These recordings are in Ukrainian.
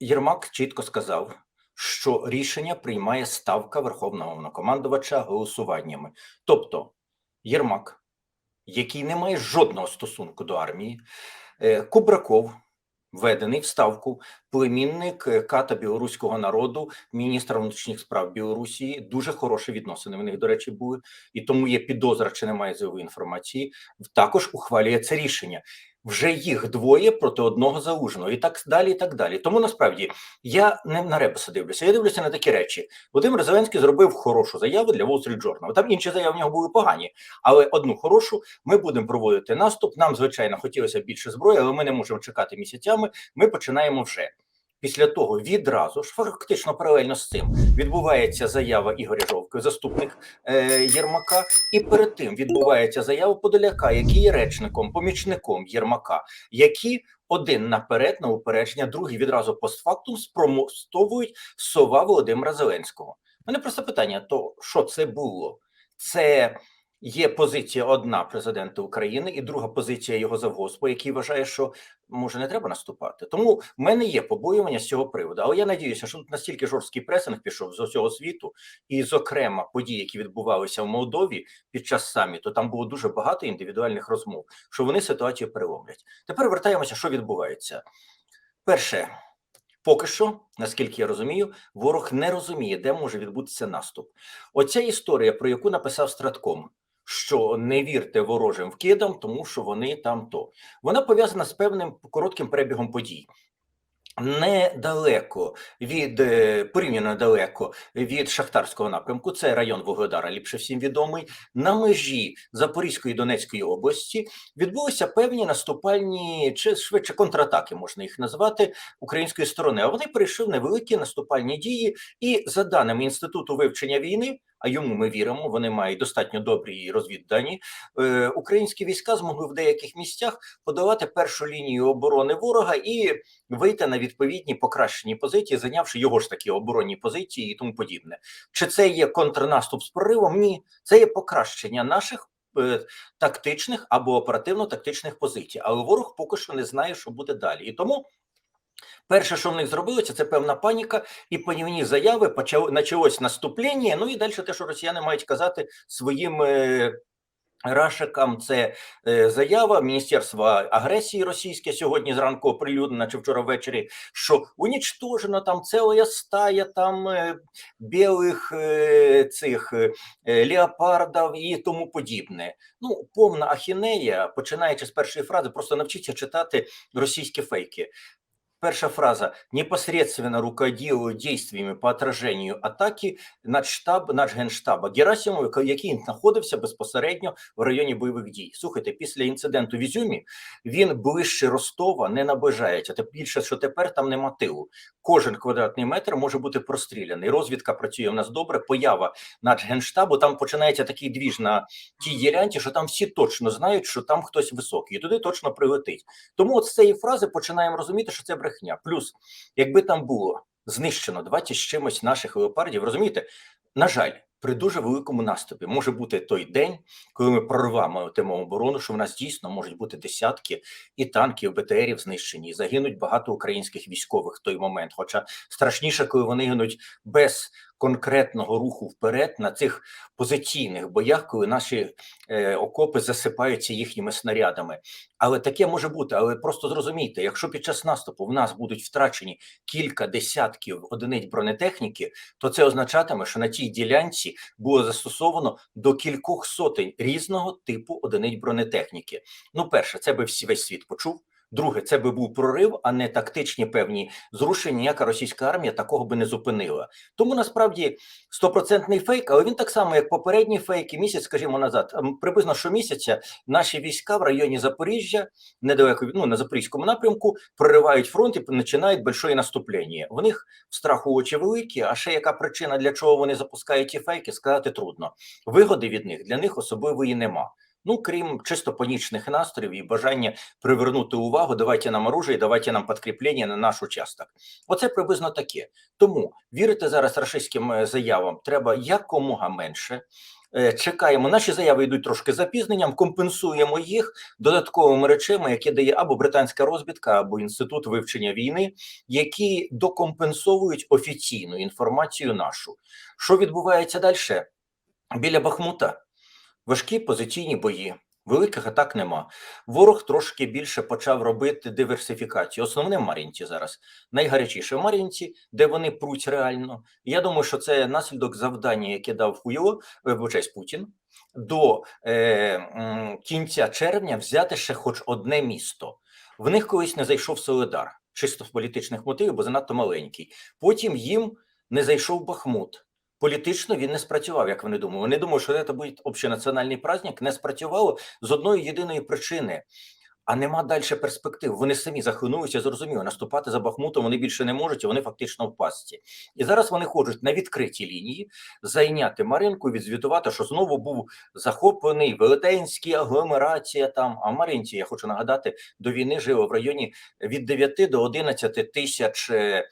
Єрмак чітко сказав, що рішення приймає ставка Верховного Головнокомандувача голосуваннями. Тобто Єрмак, який не має жодного стосунку до армії, е, Кубраков, введений в ставку, племінник е, ката білоруського народу, міністра внутрішніх справ Білорусі, дуже хороші відносини в них, до речі, були, і тому є підозра, чи немає зайвої інформації. Також ухвалює це рішення. Вже їх двоє проти одного залужного, і так далі, і так далі. Тому насправді я не на ребуса дивлюся. Я дивлюся на такі речі. Володимир Зеленський зробив хорошу заяву для Wall Street Journal. Там інші заяви в нього були погані, але одну хорошу ми будемо проводити наступ. Нам звичайно хотілося більше зброї, але ми не можемо чекати місяцями. Ми починаємо вже. Після того відразу ж фактично паралельно з цим відбувається заява Ігоря Жовки, заступник е, Єрмака, і перед тим відбувається заява Подоляка, який є речником, помічником Єрмака, які один наперед на упередження, другий відразу постфактум спростовують сова Володимира Зеленського. У мене просто питання: то що це було? Це Є позиція одна президента України і друга позиція його завгоспу, який вважає, що може не треба наступати. Тому в мене є побоювання з цього приводу. Але я надіюся, що тут настільки жорсткий пресинг пішов з усього світу, і, зокрема, події, які відбувалися в Молдові під час саміту, там було дуже багато індивідуальних розмов, що вони ситуацію переломлять. Тепер вертаємося, що відбувається. Перше. Поки що, наскільки я розумію, ворог не розуміє, де може відбутися наступ. Оця історія, про яку написав Стратком, що не вірте ворожим вкидам, тому що вони там то. Вона пов'язана з певним коротким перебігом подій. Недалеко від е, порівняно далеко від шахтарського напрямку, це район Вугледара, ліпше всім відомий. На межі Запорізької Донецької області відбулися певні наступальні чи швидше контратаки, можна їх назвати української сторони. А вони перейшли невеликі наступальні дії, і за даними інституту вивчення війни а йому ми віримо. Вони мають достатньо добрі розвіддані. Е, Українські війська змогли в деяких місцях подавати першу лінію оборони ворога і вийти на відповідні покращені позиції, зайнявши його ж такі оборонні позиції і тому подібне. Чи це є контрнаступ з проривом? Ні, це є покращення наших. Е, тактичних або оперативно-тактичних позицій, але ворог поки що не знає, що буде далі, і тому Перше, що в них зробилося, це певна паніка і панівні заяви. Почало почалось наступлення. Ну і далі те, що росіяни мають казати своїм е, рашикам, це е, заява Міністерства агресії російське сьогодні зранку оприлюднена чи вчора ввечері, що унічтожено там ціла стая там е, білих цих леопардів і тому подібне. Ну, повна ахінея, починаючи з першої фрази, просто навчіться читати російські фейки. Перша фраза непосредственно руководил действиями по отраженню атаки надштаб, нацгенштаба Герасимова, який знаходився безпосередньо в районі бойових дій. Слухайте, після інциденту в Ізюмі він ближче Ростова не наближається. Та більше, що тепер там нема тилу. Кожен квадратний метр може бути простріляний. Розвідка працює в нас добре. Поява нацгенштабу там починається такий двіж на тій ділянці, що там всі точно знають, що там хтось високий, і туди точно прилетить. Тому от з цієї фрази починаємо розуміти, що це брехня. Плюс, якби там було знищено 20 з чимось наших леопардів, розумієте, на жаль, при дуже великому наступі може бути той день, коли ми прорвемо тему оборону, що в нас дійсно можуть бути десятки і танків, БТРів знищені, і загинуть багато українських військових в той момент. Хоча страшніше, коли вони гинуть без конкретного руху вперед на цих позиційних боях, коли наші е, окопи засипаються їхніми снарядами. Але таке може бути. Але просто зрозумійте, якщо під час наступу в нас будуть втрачені кілька десятків одиниць бронетехніки, то це означатиме, що на тій ділянці було застосовано до кількох сотень різного типу одиниць бронетехніки. Ну, перше, це би всі весь світ почув. Друге, це би був прорив, а не тактичні певні зрушення. Ніяка російська армія такого би не зупинила. Тому насправді стопроцентний фейк, але він так само, як попередні фейки, місяць, скажімо, назад, приблизно щомісяця наші війська в районі Запоріжжя, недалеко ну, на Запорізькому напрямку, проривають фронт і починають большое наступлення. В них страху очі великі. А ще яка причина для чого вони запускають ті фейки, сказати трудно. Вигоди від них для них особливої нема. Ну, крім чисто панічних настроїв і бажання привернути увагу, давайте нам оружие, давайте нам підкріплення на наш участок. Оце приблизно таке. Тому вірити зараз рашистським е, заявам треба якомога менше. е, чекаємо. Наші заяви йдуть трошки запізненням, компенсуємо їх додатковими речами, які дає або британська розвідка, або інститут вивчення війни, які докомпенсовують офіційну інформацію нашу. Що відбувається далі? Біля Бахмута важкі позиційні бої. Великих атак нема. Ворог трошки більше почав робити диверсифікацію. Основне в Мар'їнці зараз найгарячіше в Мар'їнці, де вони пруть реально. Я думаю, що це наслідок завдання, яке дав Хуйло, вибачаюсь, Путін, до е, кінця червня взяти ще хоч одне місто. В них колись не зайшов Солидар, чисто з політичних мотивів, бо занадто маленький. Потім їм не зайшов Бахмут. Політично він не спрацював, як вони думали. Вони думали, що це буде общенаціональний праздник, не спрацювало з одної єдиної причини. А нема далі перспектив. Вони самі захлинулися, зрозуміло, наступати за Бахмутом вони більше не можуть, і вони фактично в пастці. І зараз вони хочуть на відкритій лінії зайняти Маринку, відзвітувати, що знову був захоплений велетенський агломерація там. А Маринці, я хочу нагадати, до війни жило в районі від 9 до 11 тисяч е,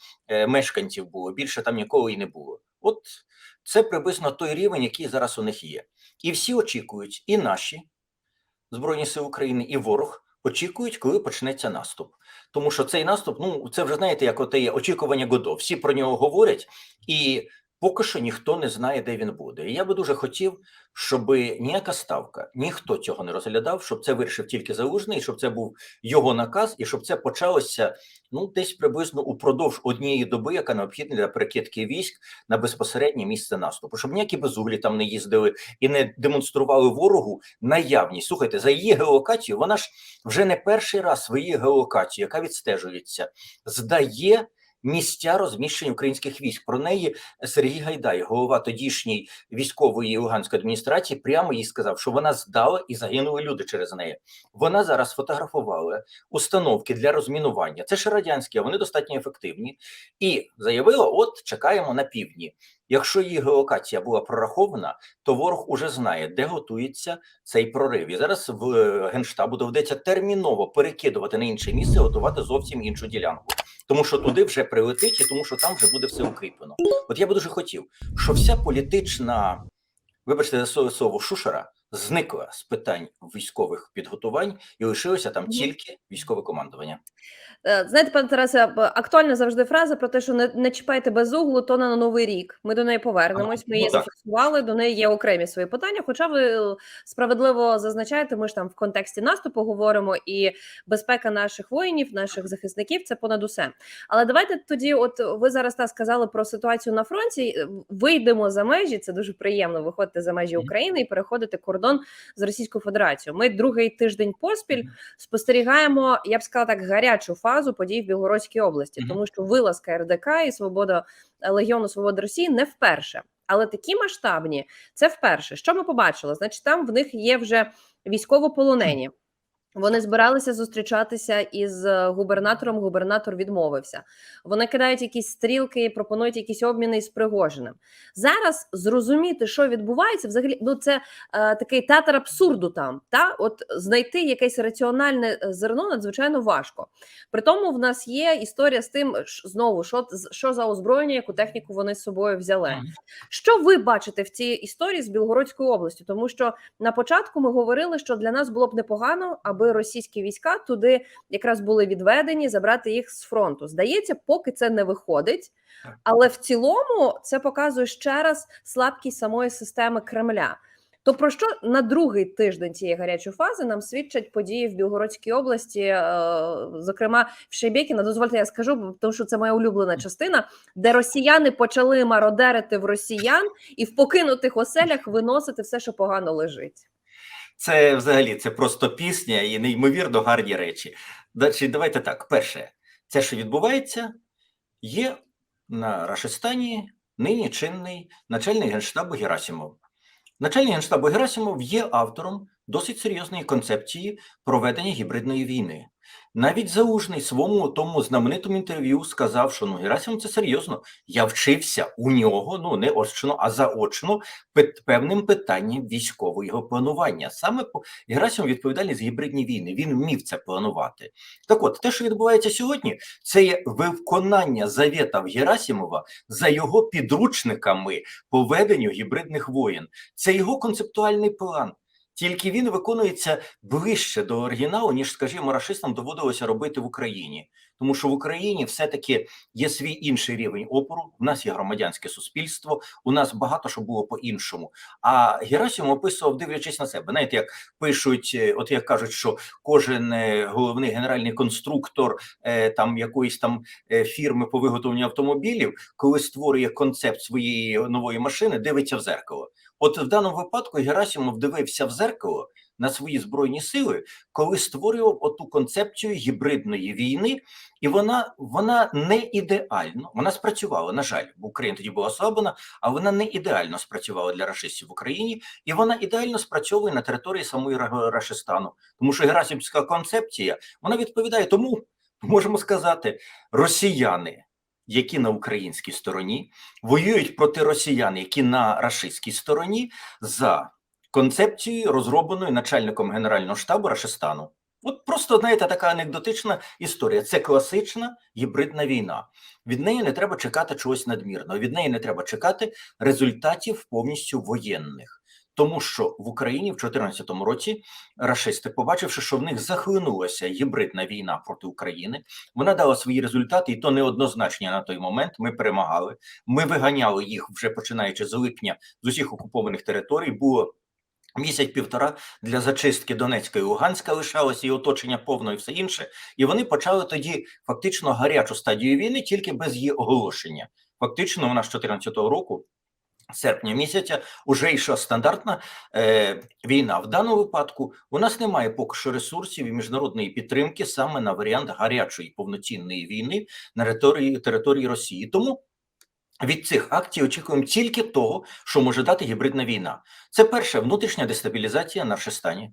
мешканців було. Більше там ніколи і не було. От це приблизно той рівень, який зараз у них є. І всі очікують, і наші Збройні Сили України, і ворог очікують, коли почнеться наступ. Тому що цей наступ, ну це вже знаєте, як оте є очікування Годо. Всі про нього говорять, і поки що ніхто не знає, де він буде. І я би дуже хотів, щоб ніяка ставка, ніхто цього не розглядав, щоб це вирішив тільки залужний, щоб це був його наказ, і щоб це почалося ну десь приблизно упродовж однієї доби, яка необхідна для перекидки військ на безпосереднє місце наступу, щоб ніякі безуглі там не їздили і не демонстрували ворогу наявність. Слухайте, за її геолокацію, вона ж вже не перший раз свої геолокації, яка відстежується, здає. Місця розміщення українських військ про неї Сергій Гайдай, голова тодішньої військової Луганської адміністрації, прямо їй сказав, що вона здала і загинули люди через неї. Вона зараз фотографувала установки для розмінування. Це ж радянські, а вони достатньо ефективні, і заявила: от чекаємо на півдні. Якщо її геолокація була прорахована, то ворог уже знає, де готується цей прорив. І зараз в е, генштабу доведеться терміново перекидувати на інше місце, готувати зовсім іншу ділянку, тому що туди вже прилетить, і тому що там вже буде все укріплено. От я би дуже хотів, що вся політична, вибачте за слово, шушера зникла з питань військових підготувань і лишилося там тільки військове командування. Е, Знаєте, пане Тарасе, актуальна завжди фраза про те, що не, не чіпайте без углу, то на новий рік. Ми до неї повернемось. Ми Ну, її так. зафіксували. До неї є окремі свої питання. Хоча ви е, справедливо зазначаєте, ми ж там в контексті наступу говоримо, і безпека наших воїнів, наших захисників це понад усе. Але давайте тоді, от ви зараз та сказали про ситуацію на фронті. е, Вийдемо за межі. Це дуже приємно виходити за межі України і переходити кордон з Російською Федерацією. Ми другий тиждень поспіль спостерігаємо, я б сказала так, гарячу фазу подій в Білгородській області, тому що вилазка РДК і свобода е, Легіону Свободи Росії не вперше. Але такі масштабні це вперше. Що ми побачили? Значить, там в них є вже військовополонені. Вони збиралися зустрічатися із е, губернатором. Губернатор відмовився. Вони кидають якісь стрілки, пропонують якісь обміни із Пригожиним. Зараз зрозуміти, що відбувається, взагалі, ну це е, такий театр абсурду. Там та от знайти якесь раціональне е, зерно надзвичайно важко. При тому в нас є історія з тим, знову що, що за озброєння, яку техніку вони з собою взяли. Що ви бачите в цій історії з Білгородською областю? Тому що на початку ми говорили, що для нас було б непогано, аби російські війська туди якраз були відведені, забрати їх з фронту. Здається, поки це не виходить, але в цілому це показує ще раз слабкість самої системи Кремля. То про що на другий тиждень цієї гарячої фази нам свідчать події в Білгородській області, е, зокрема в Шейбєкіна. Дозвольте, я скажу, тому що це моя улюблена частина, де росіяни почали мародерити в росіян і в покинутих оселях виносити все, що погано лежить. Це взагалі це просто пісня і неймовірно гарні речі. Значить, давайте так. Перше, це, що відбувається, є на Рашистані нині чинний начальник генштабу Герасимов. Начальник генштабу Герасимов є автором досить серйозної концепції проведення гібридної війни. Навіть Заужний своєму тому знаменитому інтерв'ю сказав, що ну Герасимов це серйозно. Я вчився у нього, ну не очно, а заочно пе- певним питанням військового планування. Саме по Герасимов відповідальний за гібридні війни. Він вмів це планувати. Так от, те, що відбувається сьогодні, це є виконання завітів Герасимова за його підручниками по веденню гібридних воєн. Це його концептуальний план. Тільки він виконується ближче до оригіналу, ніж, скажімо, рашистам доводилося робити в Україні. Тому що в Україні все-таки є свій інший рівень опору. У нас є громадянське суспільство, у нас багато що було по-іншому. А Герасимов описував, дивлячись на себе. Знаєте, як пишуть, е, от як кажуть, що кожен е, головний генеральний конструктор е, там якоїсь там фірми по виготовленню автомобілів, коли створює концепт своєї нової машини, дивиться в зеркало. От в даному випадку Герасимов дивився в зеркало на свої збройні сили, коли створював оту концепцію гібридної війни, і вона, вона не ідеально, вона спрацювала, на жаль, бо Україна тоді була ослаблена, а вона не ідеально спрацювала для рашистів в Україні, і вона ідеально спрацьовує на території самої Рашистану. Тому що герасимська концепція вона відповідає тому, можемо сказати, росіяни. Які на українській стороні воюють проти росіян, які на рашистській стороні, за концепцією, розробленою начальником Генерального штабу Рашистану. От просто знаєте, така анекдотична історія. Це класична гібридна війна. Від неї не треба чекати чогось надмірного. Від неї не треба чекати результатів повністю воєнних. Тому що в Україні в 2014 році рашисти, побачивши, що в них захлинулася гібридна війна проти України, вона дала свої результати, і то неоднозначні на той момент. Ми перемагали. Ми виганяли їх вже починаючи з липня з усіх окупованих територій. Було місяць-півтора для зачистки Донецька і Луганська лишалося і оточення повно і все інше. І вони почали тоді фактично гарячу стадію війни, тільки без її оголошення. Фактично, вона з 2014 року. Серпня місяця уже йшла стандартна е, війна. В даному випадку у нас немає поки що ресурсів і міжнародної підтримки саме на варіант гарячої повноцінної війни на території, території Росії. Тому від цих акцій очікуємо тільки того, що може дати гібридна війна. Це перше внутрішня дестабілізація на Рашистані.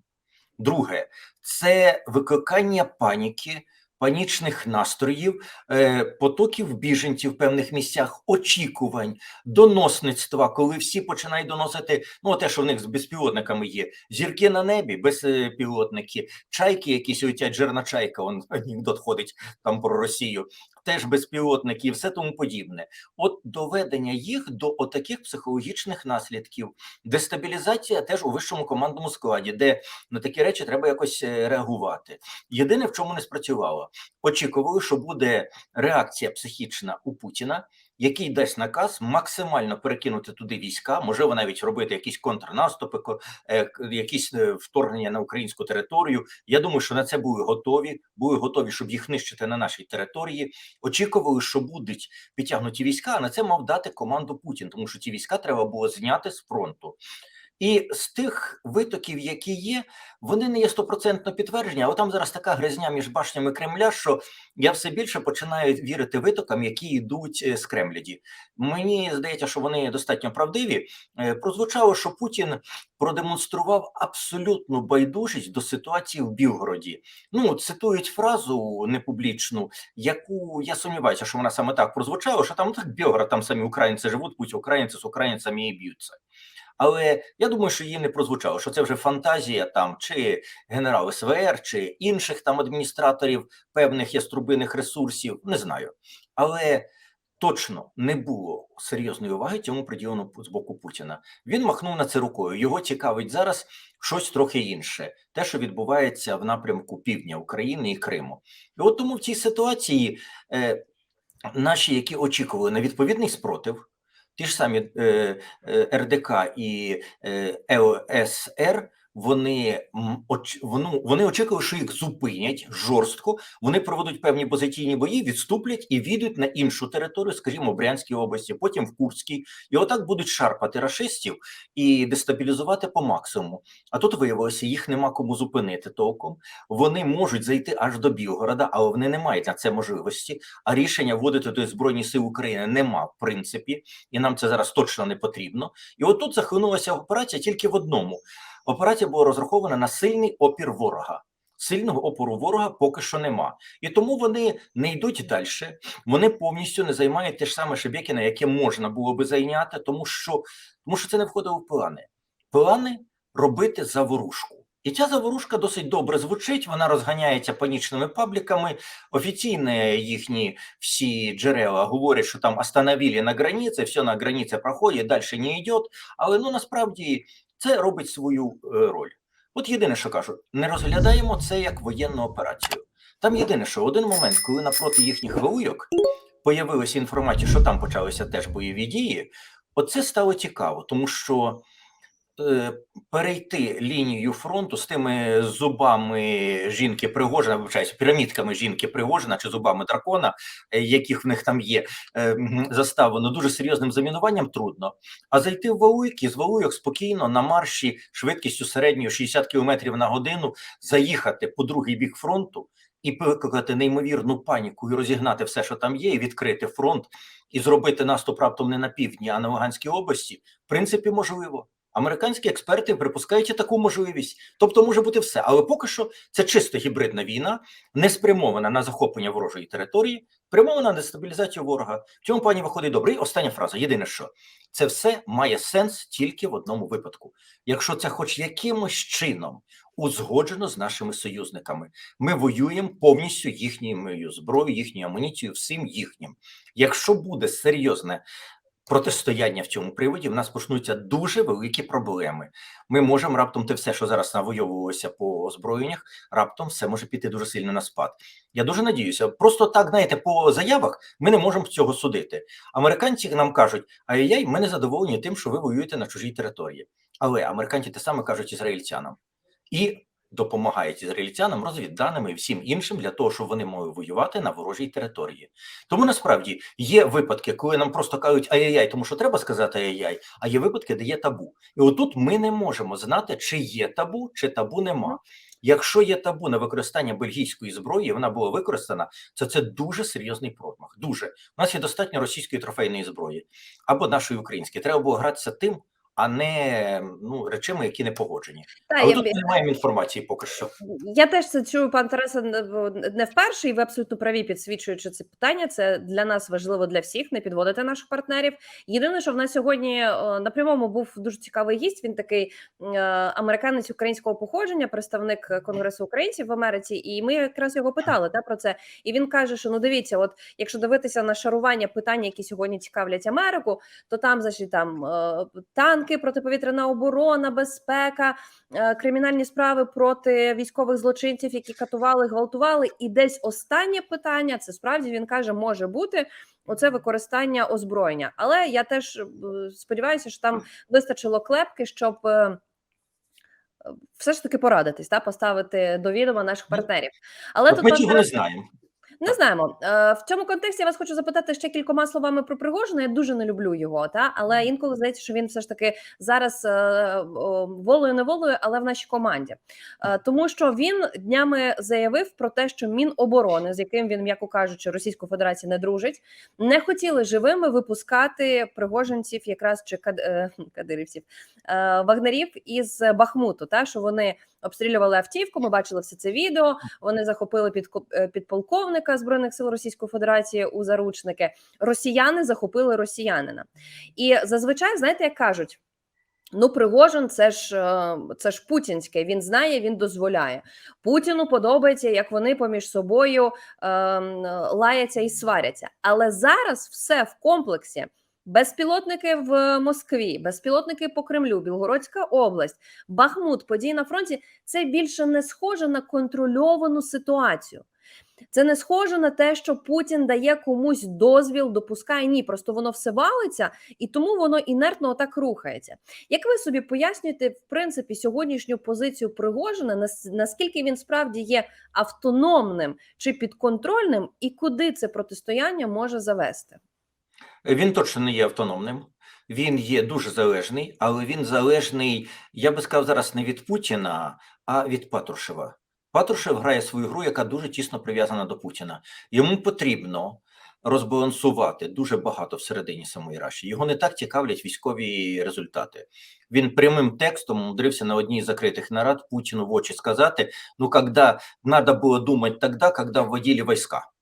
Друге, це викликання паніки, панічних настроїв, е, потоків біженців в певних місцях, очікувань, доносництва, коли всі починають доносити ну те, що в них з безпілотниками є, зірки на небі, безпілотники, чайки, якісь летять, жирна чайка, он анекдот ходить там про Росію, теж безпілотники і все тому подібне. От доведення їх до отаких психологічних наслідків, дестабілізація теж у вищому командному складі, де на такі речі треба якось е, реагувати. Єдине, в чому не спрацювало, очікували, що буде реакція психічна у Путіна, який дасть наказ максимально перекинути туди війська, можливо, навіть робити якісь контрнаступи, ко- е, якісь е, вторгнення на українську територію. Я думаю, що на це були готові, були готові, щоб їх нищити на нашій території. Очікували, що будуть підтягнуті війська, а на це мав дати команду Путін, тому що ті війська треба було зняти з фронту. І з тих витоків, які є, вони не є стопроцентно підтверджені, але там зараз така гризня між башнями Кремля, що я все більше починаю вірити витокам, які йдуть е, з Кремляді. Мені здається, що вони достатньо правдиві. Е, Прозвучало, що Путін продемонстрував абсолютну байдужість до ситуації в Білгороді. Ну, цитують фразу непублічну, яку я сумніваюся, що вона саме так прозвучала, що там так Білгород, там самі українці живуть, пусть українці з українцями і б'ються. Але я думаю, що її не прозвучало, що це вже фантазія там чи генерал СВР, чи інших там адміністраторів певних яструбиних ресурсів, не знаю. Але точно не було серйозної уваги цьому приділено з боку Путіна. Він махнув на це рукою. Його цікавить зараз щось трохи інше, те, що відбувається в напрямку півдня України і Криму. І от тому в цій ситуації е, наші, які очікували на відповідний спротив, ті ж самі е, е, РДК і е, ЕОСР, вони, воно, вони очікували, що їх зупинять жорстко, вони проведуть певні позиційні бої, відступлять і відуть на іншу територію, скажімо, Брянській області, потім в Курській, і отак будуть шарпати рашистів і дестабілізувати по максимуму. А тут виявилося, їх нема кому зупинити толком. Вони можуть зайти аж до Білгорода, але вони не мають на це можливості. А рішення вводити до Збройні Сил України нема в принципі, і нам це зараз точно не потрібно. І отут захлинулася операція тільки в одному. Операція була розрахована на сильний опір ворога. сильного опору ворога поки що нема. І тому вони не йдуть далі. Вони повністю не займають те ж саме Шебекіна, яке можна було би зайняти, тому що, тому що це не входило в плани. Плани робити заворушку. І ця заворушка досить добре звучить. Вона розганяється панічними пабліками. Офіційні їхні всі джерела говорять, що там остановили на границі, все на границі проходить, далі не йде. Але ну насправді це робить свою е, роль. От єдине, що кажу, не розглядаємо це як воєнну операцію. Там єдине, що один момент, коли напроти їхніх вилуйок появилася інформація, що там почалися теж бойові дії, оце стало цікаво, тому що перейти лінію фронту з тими зубами жінки Пригожина, вибачаюся, пірамідками жінки Пригожина чи зубами дракона, е, яких в них там є, е, заставлено дуже серйозним замінуванням трудно. А зайти в Валуйки з Валуйок спокійно на марші швидкістю середньою 60 км на годину, заїхати по другий бік фронту і викликати неймовірну паніку і розігнати все, що там є, і відкрити фронт, і зробити наступ раптом не на півдні, а на Луганській області, в принципі, можливо. Американські експерти припускають таку можливість. Тобто може бути все. Але поки що це чисто гібридна війна, не спрямована на захоплення ворожої території, спрямована на дестабілізацію ворога. В цьому плані виходить добре. І остання фраза. Єдине, що це все має сенс тільки в одному випадку. Якщо це хоч якимось чином узгоджено з нашими союзниками, ми воюємо повністю їхньою зброєю, їхньою амуніцією, всім їхнім. Якщо буде серйозне протистояння в цьому приводі, в нас почнуться дуже великі проблеми. Ми можемо раптом те все, що зараз навойовувалося по озброєннях, раптом все може піти дуже сильно на спад. Я дуже надіюся. Просто так, знаєте, по заявах ми не можемо цього судити. Американці нам кажуть: ай-яй, ми не задоволені тим, що ви воюєте на чужій території. Але американці те саме кажуть ізраїльтянам і допомагають ізраїльтянам розвідданими і всім іншим для того, щоб вони могли воювати на ворожій території. Тому насправді є випадки, коли нам просто кажуть ай-яй-яй, тому що треба сказати ай-яй, а є випадки, де є табу. І отут ми не можемо знати, чи є табу, чи табу нема. Якщо є табу на використання бельгійської зброї, вона була використана, то це дуже серйозний промах. Дуже у нас є достатньо російської трофейної зброї або нашої української. Треба було гратися тим, а не ну речами, які не погоджені. Та, Але я, тут не маємо інформації поки що. я теж це чую, пан Тарасе, не вперше, і ви абсолютно праві, підсвічуючи це питання. Це для нас важливо для всіх, не підводити наших партнерів. Єдине, що в нас сьогодні е, на прямому був дуже цікавий гість. Він такий е, американець українського походження, представник Конгресу українців в Америці. І ми якраз його питали та про це. І він каже, що ну дивіться, от якщо дивитися на шарування питань, які сьогодні цікавлять Америку, то там значить, там е, танки, протиповітряна оборона, безпека, е, кримінальні справи проти військових злочинців, які катували, гвалтували. І десь останнє питання це справді він каже, може бути. Оце використання озброєння, але я теж е, сподіваюся, що там вистачило клепки, щоб е, все ж таки порадитись та поставити до відома наших Ну, партнерів. Але тут ми цього не знаємо. Не знаємо. Е, В цьому контексті я вас хочу запитати ще кількома словами про Пригожина. Я дуже не люблю його, та але інколи здається, що він все ж таки зараз е, о, волею але в нашій команді, Е, тому що він днями заявив про те, що Міноборони, з яким він, м'яко кажучи, Російську Федерацію не дружить, не хотіли живими випускати пригожинців, якраз чи кад... кадирівців вагнерів із Бахмуту. Та що вони обстрілювали автівку. Ми бачили все це відео. Вони захопили під підполковника збройних сил Російської Федерації у заручники. Росіяни захопили росіянина, і зазвичай знаєте, як кажуть. Ну, Пригожин, це ж е, це ж путінське. Він знає, він дозволяє. Путіну подобається, як вони поміж собою е, лаяться і сваряться. Але зараз все в комплексі. Безпілотники в Москві, безпілотники по Кремлю, Білгородська область, Бахмут, події на фронті це більше не схоже на контрольовану ситуацію. Це не схоже на те, що Путін дає комусь дозвіл, допускає ні, просто воно все валиться, і тому воно інертно отак рухається. Як ви собі пояснюєте, в принципі, сьогоднішню позицію Пригожина, наскільки він справді є автономним чи підконтрольним, і куди це протистояння може завести? Він точно не є автономним. Він є дуже залежний, але він залежний, я би сказав, зараз не від Путіна, а від Патрушева. Патрушев грає свою гру, яка дуже тісно прив'язана до Путіна. Йому потрібно розбалансувати дуже багато всередині самої Раші. Його не так цікавлять військові результати. Він прямим текстом умудрився на одній з закритих нарад Путіну в очі сказати: ну, когда надо було думати тогда, когда вводили війська.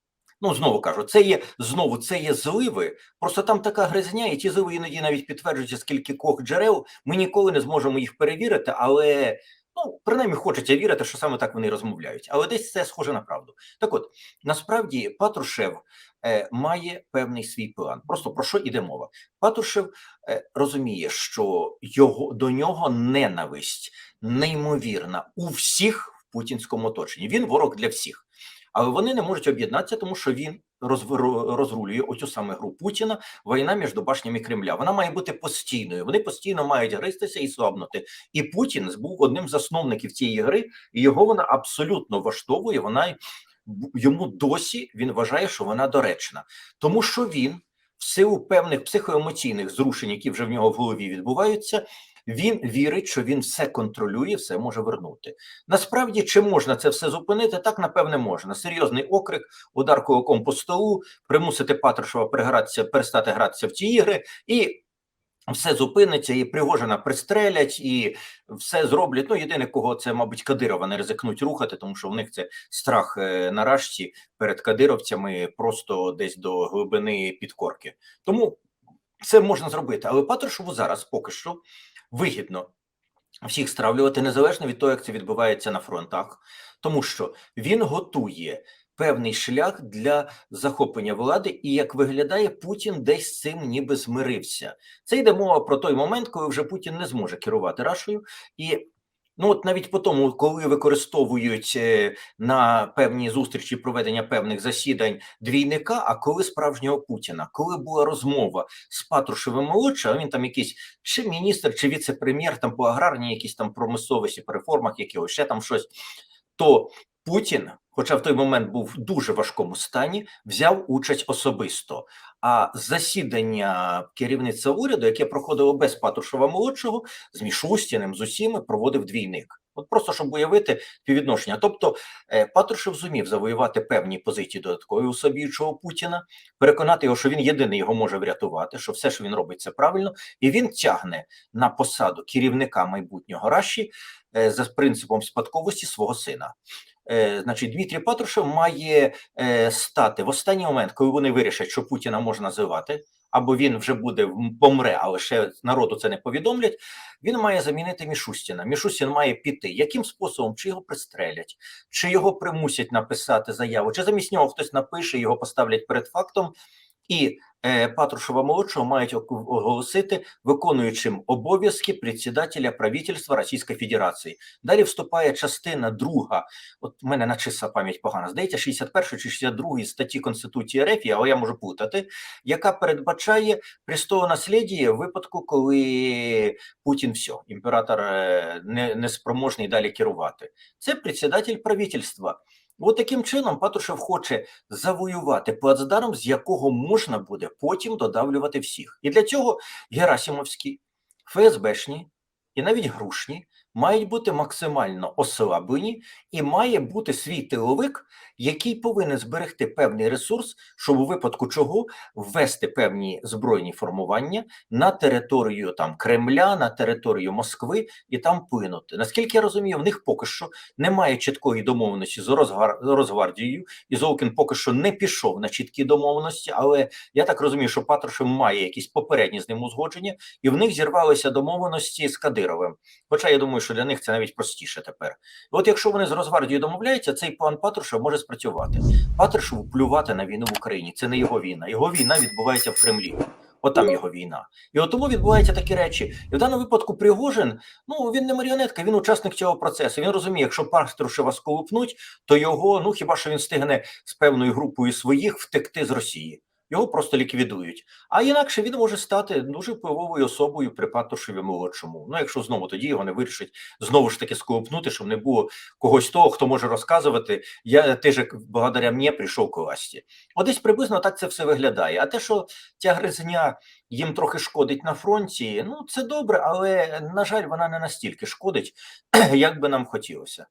Ну, знову кажу, це є знову це є зливи. Просто там така гризня, і ті зливи іноді навіть підтверджуються з кількох джерел. Ми ніколи не зможемо їх перевірити, але ну принаймні хочеться вірити, що саме так вони розмовляють. Але десь це схоже на правду. Так от насправді Патрушев е, має певний свій план. Просто про що іде мова? Патрушев е, розуміє, що його до нього ненависть неймовірна у всіх в путінському оточенні. Він ворог для всіх. Але вони не можуть об'єднатися, тому що він розрулює оцю саме гру Путіна. Війна між башнями Кремля. Вона має бути постійною. Вони постійно мають гристися і слабнути. І Путін був одним з засновників цієї гри, і його вона абсолютно влаштовує. Вона йому досі він вважає, що вона доречна, тому що він в силу певних психоемоційних зрушень, які вже в нього в голові відбуваються. Він вірить, що він все контролює, все може вернути. Насправді, чи можна це все зупинити? Так, напевне, можна. Серйозний окрик, удар кулаком по столу, примусити Патрушева перегратися, перестати гратися в ці ігри, і все зупиниться, і Пригожина пристрелять, і все зроблять. Ну, єдине, кого це, мабуть, Кадирова не ризикнуть рухати, тому що в них це страх е, на рашці перед кадировцями просто десь до глибини підкорки. Тому це можна зробити. Але Патрушеву зараз поки що вигідно всіх стравлювати незалежно від того, як це відбувається на фронтах, тому що він готує певний шлях для захоплення влади, і як виглядає, Путін десь з цим ніби змирився. Це йде мова про той момент, коли вже Путін не зможе керувати Рашою, і ну от навіть по тому, коли використовують е, на певні зустрічі проведення певних засідань двійника, а коли справжнього Путіна, коли була розмова з Патрушевим молодшим, він там якийсь чи міністр, чи віце-прем'єр там по аграрній, якісь там промисловості, по реформах, якогось ще там щось, то Путін, хоча в той момент був в дуже важкому стані, взяв участь особисто. А засідання керівництва уряду, яке проходило без Патрушева молодшого, з Мішустіним, з усіми проводив двійник. От просто щоб уявити співвідношення. Тобто е, Патрушев зумів завоювати певні позиції додаткові у Путіна, переконати його, що він єдиний його може врятувати, що все, що він робить, це правильно, і він тягне на посаду керівника майбутнього Раші е, за принципом спадковості свого сина. Е, Значить, Дмитрій Патрушев має е, стати в останній момент, коли вони вирішать, що Путіна можна називати, або він вже буде помре, але ще народу це не повідомлять. Він має замінити Мішустіна. Мішустін має піти. Яким способом? Чи його пристрелять, чи його примусять написати заяву, чи замість нього хтось напише, його поставлять перед фактом, і е, Патрушева молодшого мають оголосити виконуючим обов'язки председателя правительства Російської Федерації. Далі вступає частина друга. От у мене начиса пам'ять погана. Здається, 61 чи 62 статті Конституції РФ, але я можу плутати, яка передбачає престолонасліддя в випадку, коли Путін все, імператор е, не, не спроможний далі керувати. Це председатель правительства. От таким чином Патрушев хоче завоювати плацдарм, з якого можна буде потім додавлювати всіх. І для цього Герасимовські, ФСБшні і навіть грушні мають бути максимально ослаблені, і має бути свій тиловик, який повинен зберегти певний ресурс, щоб у випадку чого ввести певні збройні формування на територію там Кремля, на територію Москви і там плинути. Наскільки я розумію, в них поки що немає чіткої домовленості з Росгвар- Росгвардією, і Золкін поки що не пішов на чіткі домовленості, але я так розумію, що Патрушев має якісь попередні з ним узгодження, і в них зірвалися домовленості з Кадировим. Хоча я думаю, що для них це навіть простіше тепер. От якщо вони з Росгвардією домовляються, цей план Патрушева може спрацювати. Патрушеву плювати на війну в Україні. Це не його війна. Його війна відбувається в Кремлі. От там його війна. І от тому відбуваються такі речі. І в даному випадку Пригожин, ну він не маріонетка, він учасник цього процесу. Він розуміє, якщо Патрушева сколупнуть, то його, ну хіба що він встигне з певною групою своїх втекти з Росії. Його просто ліквідують. А інакше він може стати дуже впливовою особою при Патрушеві молодшому. Ну, якщо знову тоді його не вирішить знову ж таки сколупнути, щоб не було когось того, хто може розказувати. Я ти ж благодаря мені прийшов к власті. От десь приблизно так це все виглядає. А те, що ця гризня їм трохи шкодить на фронті, ну це добре, але на жаль, вона не настільки шкодить, як би нам хотілося.